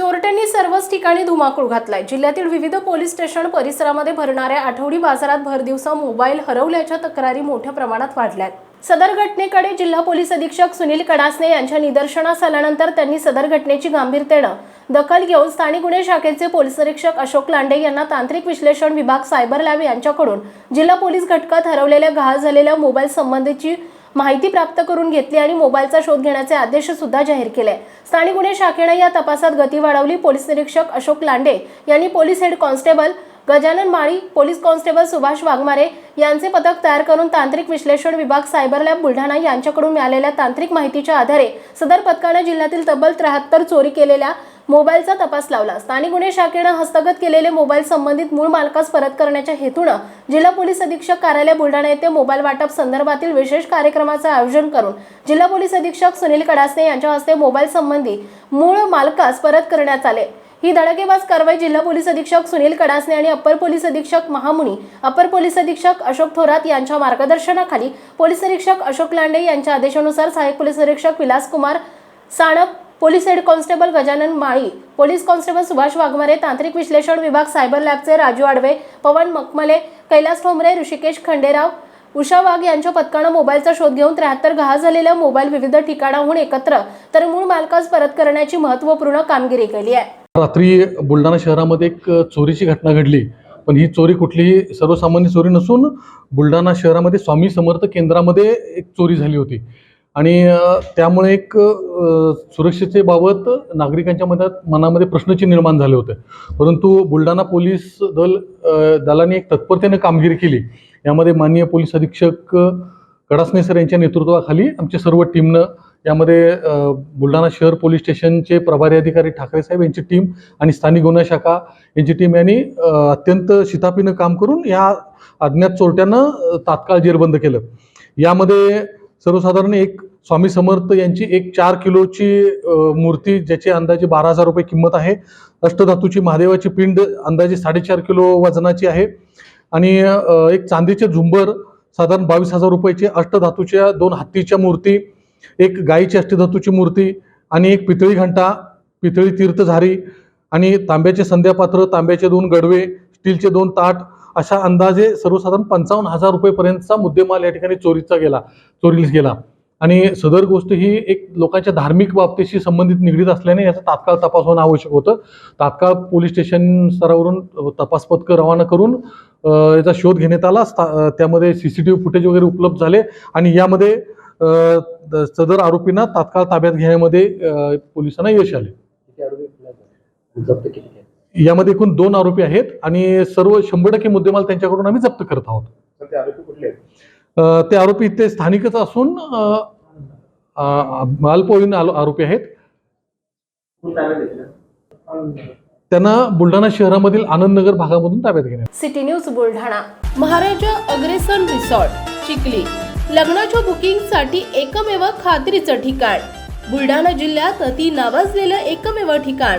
चोरट्यांनी सर्वच ठिकाणी धुमाकूळ घातलाय. जिल्ह्यातील विविध पोलीस स्टेशन परिसरामध्ये भरणाऱ्या आठवडी बाजारात भर दिवसा मोबाईल हरवल्याच्या तक्रारी मोठ्या प्रमाणात वाढल्यात. सदर घटनेकडे जिल्हा पोलीस अधीक्षक सुनील कडासने यांच्या निदर्शनास आल्यानंतर त्यांनी सदर घटनेची गांभीरतेनं दखल घेऊन स्थानिक गुन्हे शाखेचे पोलीस निरीक्षक अशोक लांडे यांना तांत्रिक विश्लेषण विभाग सायबर लॅब यांच्याकडून जिल्हा पोलीस घटकात हरवलेल्या गहाळ झालेल्या मोबाईल संबंधीची माहिती प्राप्त करून घेतली आणि मोबाईलचा शोध घेण्याचे आदेश सुद्धा जाहीर केले. स्थानिक गुन्हे शाखेने या तपासात गती वाढवली. पोलीस निरीक्षक अशोक लांडे यांनी police head constable Gajanan Mali police constable Subhash Waghmare यांचे पथक तयार करून तांत्रिक विश्लेषण विभाग सायबर लॅब बुलढाणा यांच्याकडून मिळालेल्या तांत्रिक माहितीच्या आधारे सदर पथकाने जिल्ह्यातील तब्बल त्र्याहत्तर चोरी केलेल्या मोबाईलचा तपास लावला. स्थानिक गुन्हे शाखेनं हस्तगत केलेले मोबाईल संबंधित मूळ मालकास परत करण्याच्या हेतूनं जिल्हा पोलीस अधीक्षक कार्यालय बुलढाणा येथे मोबाईल वाटप संदर्भातील विशेष कार्यक्रमाचं आयोजन करून जिल्हा पोलीस अधीक्षक सुनील कडासने यांच्या हस्ते मोबाईल संबंधी मूळ मालकास परत करण्यात आले. ही धडकेबाज कारवाई जिल्हा पोलीस अधीक्षक सुनील कडासने आणि अप्पर पोलीस अधीक्षक महामुनी अप्पर पोलीस अधीक्षक अशोक थोरात यांच्या मार्गदर्शनाखाली पोलीस निरीक्षक अशोक लांडे यांच्या आदेशानुसार सहाय्यक पोलीस निरीक्षक Vilas Kumar Sanap police head constable Gajanan Mali police constable Subhash Waghmare तांत्रिक विश्लेषण विभाग सायबर लॅबचे राजू आडवे पवन मकमले कैलास ठोंबरे ऋषिकेश खंडेराव उषा वाघ यांच्या पथकानं मोबाईलचा शोध घेऊन त्र्याहत्तर गहाळ झालेल्या मोबाईल विविध ठिकाणाहून एकत्र तर मूळ मालकास परत करण्याची महत्त्वपूर्ण कामगिरी केली आहे. रात्री बुलढाणा शहरामध्ये एक चोरीची घटना घडली. पण ही चोरी कुठलीही सर्वसामान्य चोरी नसून बुलढाणा शहरामध्ये स्वामी समर्थ केंद्रामध्ये एक चोरी झाली होती. आणि त्यामुळे एक सुरक्षेचे सुरक्षेबाबत नागरिकांच्या मनात मनामध्ये प्रश्नचिन्ह निर्माण झाले होते. परंतु बुलढाणा पोलीस दल दलाने एक तत्परतेने कामगिरी केली. यामध्ये माननीय पोलीस अधीक्षक कडासने सर यांच्या नेतृत्वाखाली आमच्या सर्व टीमनं यामध्ये बुलढाणा शहर पोलीस स्टेशनचे प्रभारी अधिकारी ठाकरे साहेब यांची टीम आणि स्थानिक गुन्हा शाखा यांची टीम यांनी अत्यंत शितापीनं काम करून या अज्ञात चोरट्यानं तात्काळ जेरबंद केलं. यामध्ये सर्वसाधारण एक स्वामी समर्थ यांची एक चार किलोची मूर्ती ज्याची अंदाजे बारा हजार रुपये किंमत आहे. अष्टधातूची महादेवाची पिंड अंदाजे साडेचार किलो वजनाची आहे. आणि एक चांदीचे झुंबर साधारण बावीस हजार रुपयाची अष्टधातूच्या दोन हत्तीच्या मूर्ती एक गायीची अष्टधातूची मूर्ती आणि एक पितळी घंटा पितळी तीर्थझारी आणि तांब्याचे संध्यापात्र तांब्याचे दोन गडवे स्टीलचे दोन ताट अशा अंदाजे सर्वसाधारण पंचावन्न हजार रुपयेपर्यंतचा मुद्देमाल या ठिकाणी चोरीचा गेला चोरीस गेला. आणि सदर गोष्ट ही एक लोकांच्या धार्मिक बाबतीशी संबंधित निगडीत असल्याने याचा तात्काळ तपास होणं आवश्यक होतं. तात्काळ पोलीस स्टेशन स्तरावरून तपास पथकं रवाना करून याचा शोध घेण्यात आला. त्यामध्ये C C T V footage वगैरे उपलब्ध झाले आणि यामध्ये सदर आरोपींना तात्काळ ताब्यात घेण्यामध्ये पोलिसांना यश आले. यामध्ये एकूण दोन आरोपी आहेत आणि सर्व शंभर टक्के मुद्देमाल त्यांच्याकडून आम्ही जप्त करत आहोत. तर ते आरोपी कुठले आहेत? अ, ते आरोपी इथे स्थानिकच असून अल्पवयीन आलो- आरोपी आहेत. त्यांना बुलढाणा शहरामधील आनंदनगर भागामधून ताब्यात घेण्यात city news Buldhana. Maharaja Agrasen resort Chikhli. लग्नाच्या बुकिंगसाठी एकमेव खात्रीचं ठिकाण. बुलढाणा जिल्ह्यात अति नावाजलेलं एकमेव ठिकाण.